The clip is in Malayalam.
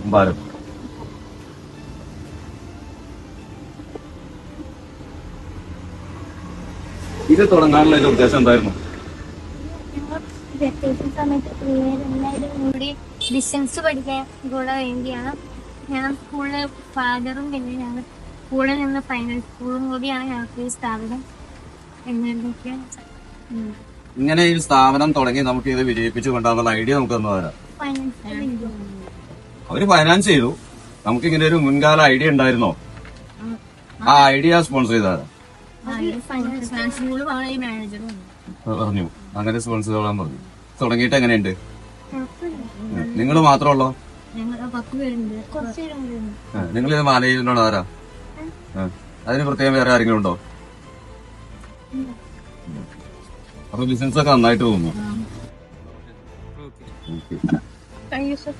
അമ്പാരം. ഇത് തുടങ്ങാനുള്ള ഒരു ഉദ്ദേശം എന്തായിരുന്നു? വെക്കേഷൻ സമയത്ത് പിള്ളേരെല്ലാവരും കൂടി ഡിസ്റ്റൻസ് പഠിക്കാൻ കൂടെ വേണ്ടിയാണ്. ഞാൻ സ്കൂളിലെ ഫാദറും പിന്നെ ഞങ്ങൾ കൂടെ നിന്ന് ഫൈനൽ സ്കൂളും കൂടിയാണ് ഞങ്ങൾക്ക് ഈ സ്ഥാപനം എന്നൊക്കെ ഇങ്ങനെ ഈ സ്ഥാപനം തുടങ്ങി നമുക്ക് ഇത് വിജയിപ്പിച്ചു കൊണ്ടാകുന്ന ഐഡിയ നമുക്ക് തന്നു തരാം. ഫൈനൽ അവർ ഫൈനാൻസ് ചെയ്തു. നമുക്ക് ഇങ്ങനെ ഒരു മുൻകാല ഐഡിയ ഉണ്ടായിരുന്നോ? ആ. ഐഡിയ സ്പോൺസർ ചെയ്താരാ പറഞ്ഞു. അങ്ങനെ സ്പോൺസർ ചെയ്തോളാൻ പറഞ്ഞു. തുടങ്ങിയിട്ട് എങ്ങനെയുണ്ട്? നിങ്ങൾ മാത്രമുള്ളോ? പേരുണ്ട്. നിങ്ങൾ ഇത് മാനേജ്മെന്റ് ആരാ? ആ. അതിന് പ്രത്യേകം വേറെ ആരെങ്കിലും ഉണ്ടോ? അപ്പൊ ബിസിനസ് ഒക്കെ നന്നായിട്ട് പോകുന്നു. Okay thank you sir